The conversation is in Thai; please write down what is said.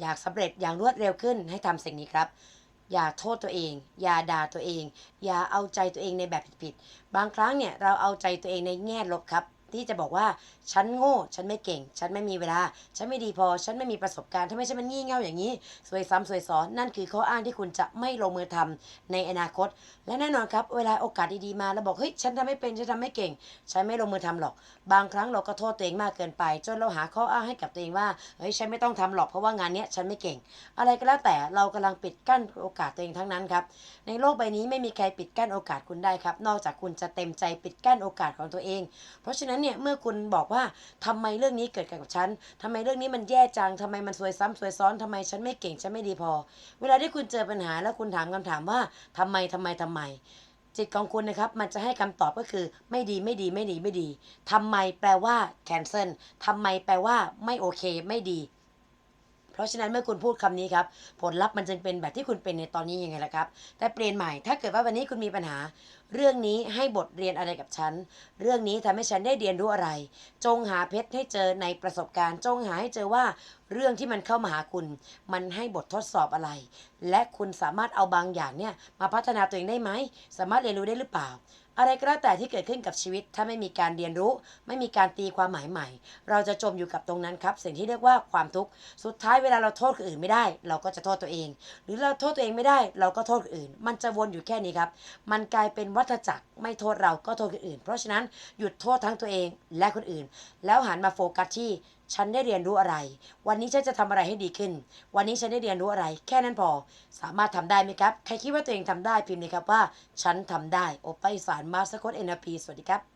อยากสำเร็จอย่างรวดเร็วขึ้นให้ทำสิ่งนี้ครับ อย่าโทษตัวเอง อย่าด่าตัวเอง อย่าเอาใจตัวเองในแบบผิดๆบางครั้งเนี่ยเราเอาใจตัวเองในแง่ลบครับ ที่จะบอกว่าฉันโง่ ฉันไม่เก่ง ฉันไม่มีเวลา ฉันไม่ดีพอ ฉันไม่มีประสบการณ์ทำไมฉันมันงี่เง่าอย่างนี้ สวยซ้ำสวยซ้อนนั่นคือข้ออ้างที่คุณจะไม่ลงมือทำในอนาคต และแน่นอนครับ เวลาโอกาสดีๆมาแล้วบอกเฮ้ยฉันทำไม่เป็นฉันทำไม่เก่ง ฉันไม่ลงมือทำหรอก บางครั้งเราก็โทษตัวเองมากเกินไป จนเราหาข้ออ้างให้กับตัวเองว่าเฮ้ยฉันไม่ต้องทำหรอกเพราะว่างานนี้ฉันไม่เก่ง อะไรก็แล้วแต่เรากำลังปิดกั้นโอกาสตัวเองทั้งนั้นครับในโลกใบนี้ไม่มีใครปิดกั้นโอกาสคุณได้ครับ นอกจากคุณจะเต็มใจปิดกั้นโอกาสของตัวเอง เพราะฉะนั้นเนี่ยเมื่อคุณบอกว่าทำไมเรื่องนี้เกิดกับฉันทำไมเรื่องนี้มันแย่จังทำไมมันซวยซ้ำซวยซ้อนทำไมฉันไม่เก่งฉันไม่ดีพอ เวลาที่คุณเจอปัญหาแล้วคุณถามคำถามว่าทำไมทำไมทำไม จิตของคุณนะครับ มันจะให้คำตอบก็คือไม่ดีไม่ดีไม่ดีไม่ดีทำไมแปลว่า cancel ทำไมแปลว่าไม่โอเค ไม่ดีเพราะฉะนั้นเมื่อคุณพูดคำนี้ครับผลลัพธ์มันจึงเป็นแบบที่คุณเป็นในตอนนี้ยังไงล่ะครับ แต่เปลี่ยนใหม่ถ้าเกิดว่าวันนี้คุณมีปัญหาเรื่องนี้ให้บทเรียนอะไรกับฉัน เรื่องนี้ทำให้ฉันได้เรียนรู้อะไร จงหาเพชรให้เจอในประสบการณ์ จงหาให้เจอว่าเรื่องที่มันเข้ามาหาคุณ มันให้บททดสอบอะไร และคุณสามารถเอาบางอย่างเนี่ยมาพัฒนาตัวเองได้ไหม สามารถเรียนรู้ได้หรือเปล่า อะไรก็แล้วแต่ที่เกิดขึ้นกับชีวิต ถ้าไม่มีการเรียนรู้ ไม่มีการตีความหมายใหม่ เราจะจมอยู่กับตรงนั้นครับ สิ่งที่เรียกว่าความทุกข์ สุดท้ายเวลาเราโทษคนอื่นไม่ได้ เราก็จะโทษตัวเอง หรือเราโทษตัวเองไม่ได้ เราก็โทษคนอื่น มันจะวนอยู่แค่นี้ครับ มันกลายเป็นวัฏจักรไม่โทษเราก็โทษคนอื่น เพราะฉะนั้นหยุดโทษทั้งตัวเองและคนอื่น แล้วหันมาโฟกัสที่ฉันได้เรียนรู้อะไร วันนี้ฉันจะทำอะไรให้ดีขึ้น วันนี้ฉันได้เรียนรู้อะไร แค่นั้นพอ สามารถทำได้ไหมครับ ใครคิดว่าตัวเองทำได้พิมพ์เลยครับว่า ฉันทำได้โอไปสารมาสกตเอ็นพีสวัสดีครับ